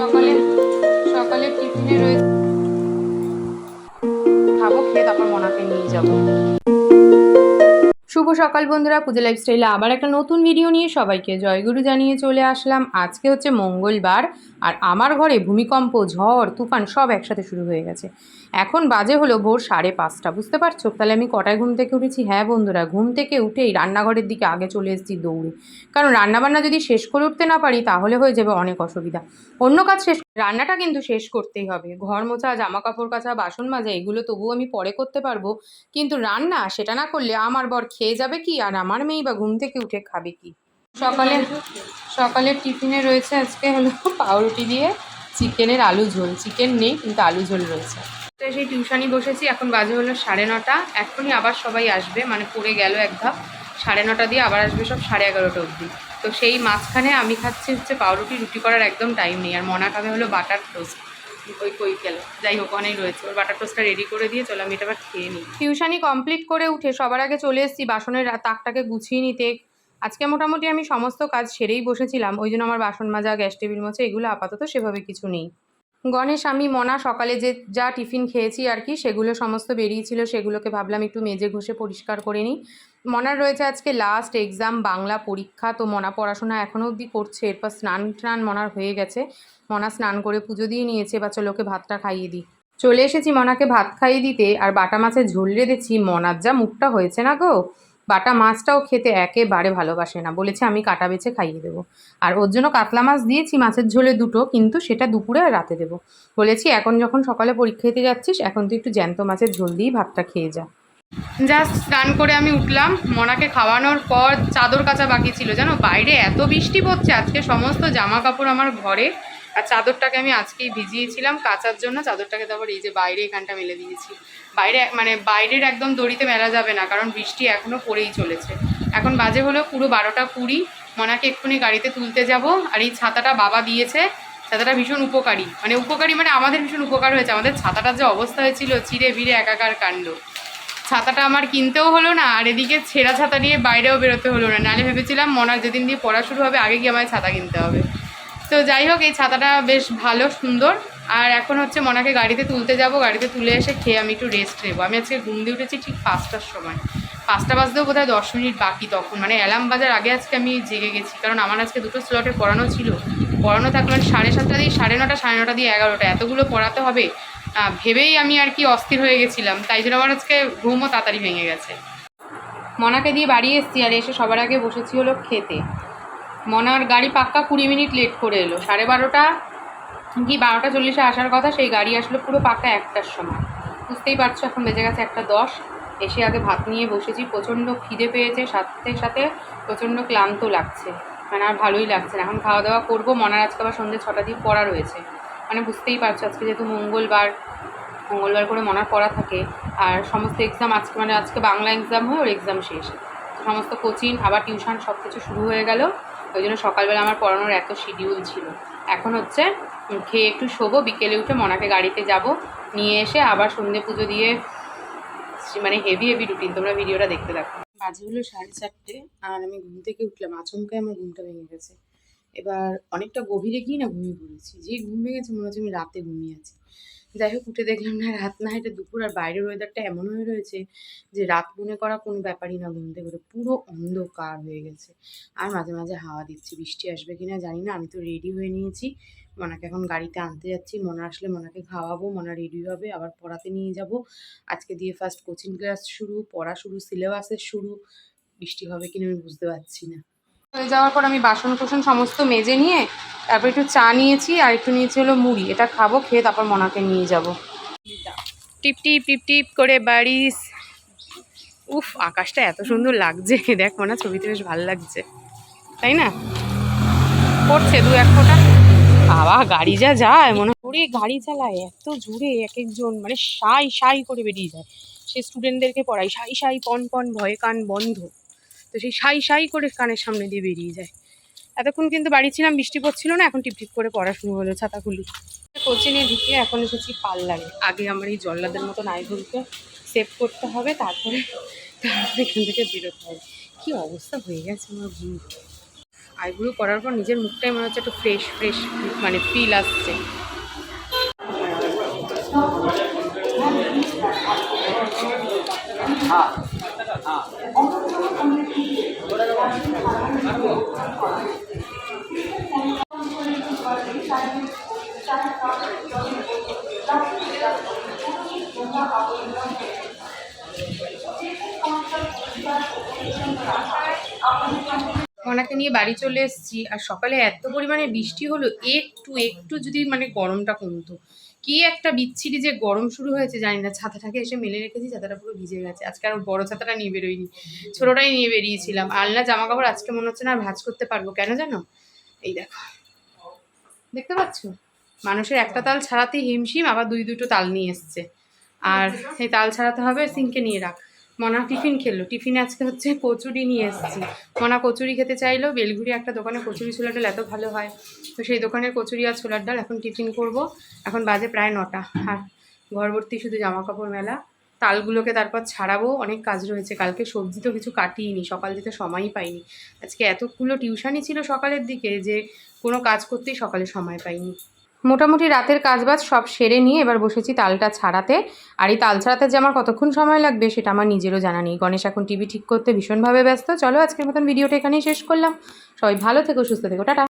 সকালে সকালে টিফিনে রয়েছে খাব, খেয়ে তারপর মনাকে নিয়ে যাব। শুভ সকাল বন্ধুরা, পুজো লাইফস্টাইলে আবার একটা নতুন ভিডিও নিয়ে সবাইকে জয়গুরু জানিয়ে চলে আসলাম। আজকে হচ্ছে মঙ্গলবার আর আমার ঘরে ভূমিকম্প, ঝড়, তুফান সব একসাথে শুরু হয়ে গেছে। এখন বাজে হলো ভোর সাড়ে পাঁচটা, বুঝতে পারছ? তাহলে আমি কটায় ঘুম থেকে উঠেছি? হ্যাঁ বন্ধুরা, ঘুম থেকে উঠেই রান্নাঘরের দিকে আগে চলে এসেছি দৌড়ে। কারণ রান্নাবান্না যদি শেষ করে উঠতে না পারি, তাহলে হয়ে যাবে অনেক অসুবিধা। অন্য কাজ শেষ রান্নাটা কিন্তু শেষ করতেই হবে। ঘর মোছা জামা কাপড় কাচা, বাসন মাজা, এগুলো তবুও আমি পরে করতে পারব। কিন্তু রান্না, সেটা না করলে আমার বর খেয়ে যাবে কি? আর আমার মেয়ে বা ঘুম থেকে উঠে খাবে কি? সকালে সকালের টিফিনে রয়েছে আজকে হলো পাউরুটি দিয়ে চিকেনের আলু ঝোল। চিকেন নেই, কিন্তু আলু ঝোল রয়েছে। তো সেই টিউশনই বসেছি, এখন বাজে হলো সাড়ে নটা। এখনই আবার সবাই আসবে মানে পড়ে গেল এক ধাপ। সাড়ে নটা দিয়ে আবার আসবে সব সাড়ে এগারোটা অবধি। তো সেই মাঝখানে আমি খাচ্ছি হচ্ছে পাউরুটি, রুটি করার একদম টাইম নেই। আর মনা খাবে হলো বাটার টোস্ট। ওই কই গেল যাই হোক, অনেক রয়েছে। ওর বাটার টোস্টটা রেডি করে দিয়ে চলো, আমি এটা আবার খেয়ে নিই। টিউশনই কমপ্লিট করে উঠে সবার আগে চলে এসেছি। বাসনের তাকটাকে গুছিয়ে নিতে আজকে মোটামুটি আমি সমস্ত কাজ সেরেই বসেছিলাম, ওই জন্য আমার বাসন মাজা, গ্যাস টেবিল মোছা এগুলো আপাতত সেভাবে কিছু নেই। গণেশ, আমি, মনা সকালে যে যা টিফিন খেয়েছি আর কি, সেগুলো সমস্ত বেরিয়েছিল সেগুলোকে ভাবলাম একটু মেজে ঘষে পরিষ্কার করে নিই। মনার রয়েছে আজকে লাস্ট এক্সাম বাংলা পরীক্ষা, তো মনা পড়াশোনা এখনও অবধি করছে, এরপর স্নান টান মনার হয়ে গেছে। মনা স্নান করে পুজো দিয়ে নিয়েছে বা চলো ওকে ভাতটা খাইয়ে দিই। চলে এসেছি মনাকে ভাত খাইয়ে দিতে, আর বাটা মাছের ঝোল রেঁধেছি, মনার যা মুখটা হয়েছে না গো? বাটা মাছটাও খেতে একেবারে ভালোবাসে না। বলেছে, আমি কাটা বেছে খাইয়ে দেবো। আর ওর জন্য কাতলা মাছ দিয়েছি, মাছের ঝোলে দুটো, কিন্তু সেটা দুপুরে আর রাতে দেবো। বলেছি, এখন যখন সকালে পরীক্ষা দিতে যাচ্ছিস, এখন তুই একটু জ্যান্ত মাছের ঝোল দিয়েই ভাতটা খেয়ে যা। জাস্ট স্নান করে আমি উঠলাম। মনাকে খাওয়ানোর পর চাদর কাচা বাকি ছিল, জানো? বাইরে এত বৃষ্টি পড়ছে, আজকে সমস্ত জামা কাপড় আমার ঘরে। আর চাদরটাকে আমি আজকেই ভিজিয়েছিলাম কাচার জন্য। চাদরটাকে তারপর এই যে বাইরে এখানটা মেলে দিয়েছি। বাইরে মানে বাইরের একদম দড়িতে মেলা যাবে না, কারণ বৃষ্টি এখনও পড়েই চলেছে। এখন বাজে হলো পুরো বারোটা কুড়ি। মনাকে এক্ষুনি গাড়িতে তুলতে যাব। আর এই ছাতাটা বাবা দিয়েছে। ছাতাটা ভীষণ উপকারী। মানে উপকারী মানে আমাদের ভীষণ উপকার হয়েছে। আমাদের ছাতাটার যে অবস্থা হয়েছিল, চিড়ে ভিড়ে একাকার কাণ্ড। ছাতাটা আমার কিনতেও হলো না, আর এদিকে ছেঁড়া ছাতা নিয়ে বাইরেও বেরোতে হলো না। নাহলে ভেবেছিলাম মনার যেদিন দিয়ে পড়া শুরু হবে, আগে গিয়ে আমায় ছাতা কিনতে হবে। তো যাই হোক, এই ছাতাটা বেশ ভালো, সুন্দর। আর এখন হচ্ছে মনাকে গাড়িতে তুলতে যাব। গাড়িতে তুলে এসে খেয়ে আমি একটু রেস্ট নেব। আমি আজকে ঘুম দিয়ে উঠেছি ঠিক পাঁচটার সময়। পাঁচটা বাজতেও বোধহয় দশ মিনিট বাকি তখন। মানে অ্যালার্ম বাজার আগে আজকে আমি জেগে গেছি। কারণ আমার আজকে দুটো স্লটে পড়ানো ছিল। পড়ানো থাকলে সাড়ে সাতটা দিয়ে, সাড়ে নটা সাড়ে নটা দিয়ে এগারোটা। এতগুলো পড়াতে হবে। ভেবেই আমি আর কি অস্থির হয়ে গেছিলাম। তাই জন্য আমার আজকে ঘুমও তাড়াতাড়ি ভেঙে গেছে। মনাকে দিয়ে বাড়ি এসেছি আর এসে সবার আগে বসেছি হলো খেতে। মনার গাড়ি পাক্কা কুড়ি মিনিট লেট করে এলো। সাড়ে বারোটা কি বারোটা চল্লিশে আসার কথা, সেই গাড়ি আসলো পুরো পাক্কা একটার সময়। বুঝতেই পারছ, এখন বেজে গেছে একটা দশ। এসে আগে ভাত নিয়ে বসেছি, প্রচণ্ড খিদে পেয়েছে, সাথে সাথে প্রচণ্ড ক্লান্ত লাগছে। মানে আর ভালোই লাগছে না। এখন খাওয়া দাওয়া করব, মনার আজকে আবার সন্ধ্যে ছটা দিয়ে পড়া রয়েছে। মানে বুঝতেই পারছ, আজকে যেহেতু মঙ্গলবার মঙ্গলবার করে মনার পড়া থাকে, আর সমস্ত এক্সাম আজকে মানে আজকে বাংলা এক্সাম হয়ে, ওর এক্সাম শেষ। সমস্ত কোচিং, আবার টিউশন সব কিছু শুরু হয়ে গেল। ওই জন্য সকালবেলা আমার পড়ানোর এত শিডিউল ছিল। এখন হচ্ছে খেয়ে একটু শোবো, বিকেলে উঠে মনাকে গাড়িতে যাব, নিয়ে এসে আবার সন্ধে পুজো দিয়ে মানে হেভি হেভি রুটিন তোমরা ভিডিওটা দেখতে দেখো বাজে হলো সাড়ে চারটে, আর আমি ঘুম থেকে উঠলাম আচমকায় আমার ঘুমটা ভেঙে গেছে। এবার অনেকটা গভীরে গিয়ে না ঘুমিয়ে পড়েছি। যে ঘুম ভেঙেছে মনে হচ্ছে আমি রাতে ঘুমিয়ে আছি। যাই হোক, উঠে দেখলাম না, রাত না, এটা দুপুর আর বাইরের ওয়েদারটা এমন হয়ে রয়েছে যে রাত মনে করা কোনো ব্যাপারই না, ঘুম থেকে পুরো অন্ধকার হয়ে গেছে। আর মাঝে মাঝে হাওয়া দিচ্ছে, বৃষ্টি আসবে কিনা জানি না, আমি তো রেডি হয়ে নিয়েছি। মনাকে এখন গাড়িতে আনতে যাচ্ছি, মনা আসলে মনাকে খাওয়াবো, মনা রেডি হবে, আবার পড়াতে নিয়ে যাব। আজকে দিয়ে ফার্স্ট কোচিং ক্লাস শুরু, পড়া শুরু সিলেবাসের শুরু, বৃষ্টি হবে কিনা আমি বুঝতে পারছি না। হয়ে যাওয়ার পর আমি বাসন কোসন সমস্ত মেজে নিয়ে তারপর একটু চা নিয়েছি আর একটু নিয়েছি হলো মুড়ি। এটা খাব, খেয়ে তারপর মনাকে নিয়ে যাব। টিপ টিপ টিপ টিপ করে বাড়িস। উফ, আকাশটা এত সুন্দর লাগছে। দেখ, মনে ছবিতে বেশ ভালো লাগছে। তাই না? পড়ছে দু এক ফোঁটা। বাবা, গাড়ি যা যায়, মনে হয়। গাড়ি চালায়, এত জোরে এক একজন মানে সাই সাই করে বেরিয়ে যায়। সে স্টুডেন্টদেরকে পড়ায়, সাই সাই, পন পন, ভয়ে কান বন্ধ। তো সেই সাই সাই করে কানের সামনে দিয়ে বেরিয়ে যায়। এতক্ষণ কিন্তু বাড়ি ছিলাম বৃষ্টি পড়ছিল না, এখন টিপ টিপ করে পড়া শুরু হলো ছাতা খুলি কোচিংয়ে ঢুকে এখন এসেছি পার্লারে। আগে আমার এই জল্লাদের মতন আইভুলকে সেভ করতে হবে, তারপরে তারপরে এখান থেকে বেরোতে হবে। কী অবস্থা হয়ে গেছে আমার ঘুম। আইব্রু করার পর নিজের মুখটাই মনে হচ্ছে একটু ফ্রেশ ফ্রেশ মানে ফিল আসছে। ওনাকে নিয়ে বাড়ি চলে এসেছি, আর সকালে এত পরিমাণে বৃষ্টি হলো, একটু একটু যদি মানে গরমটা কমতো। কি একটা বিচ্ছিরি যে গরম শুরু হয়েছে, জানি না, ছাতাটাকে এসে মেলে রেখেছি, ছাতাটা পুরো ভিজে গেছে। আজকে আর বড় ছাতাটা নিয়ে বেরোয়নি, ছোটোটাই নিয়ে বেরিয়েছিলাম। আলনা জামা কাপড় আজকে মনে হচ্ছে না আর ভাঁজ করতে পারব, কেন জানো? এই দেখো, দেখতে পাচ্ছ? মানুষের একটা তাল ছাড়াতে হিমশিম, আবার দুই দুটো তাল নিয়ে এসছে। আর এই তাল ছাড়াতে হবে, সিঙ্কে নিয়ে রাখ। মনা টিফিন খেলো টিফিনে আজকে হচ্ছে কচুরি নিয়ে এসেছি। মনা কচুরি খেতে চাইলো, বেলঘুরি একটা দোকানে কচুরি ছোলার ডাল এত ভালো হয়। তো সেই দোকানের কচুরি আর ছোলার ডাল এখন টিফিন করব। এখন বাজে প্রায় নটা। আর ঘরভর্তি শুধু জামা কাপড় মেলা। তালগুলোকে তারপর ছাড়াবো। অনেক কাজ রয়েছে। কালকে সবজি তো কিছু কাটিনি সকাল দিতে সময়ই পাইনি। আজকে এতগুলো টিউশনই ছিল সকালের দিকে যে কোনো কাজ করতেই সকালে সময় পাইনি। মোটামুটি রাতের কাজবাজ সব সেরে নিয়ে এবার বসেছি তালটা ছাড়াতে। আর এই তাল ছাড়াতে যে আমার কতক্ষণ সময় লাগবে সেটা আমার নিজেরও জানা নেই। গণেশ এখন টিভি ঠিক করতে ভীষণভাবে ব্যস্ত। চলো আজকের মতন ভিডিওটা এখানেই শেষ করলাম। সবাই ভালো থেকো, সুস্থ থেকো। টাটা।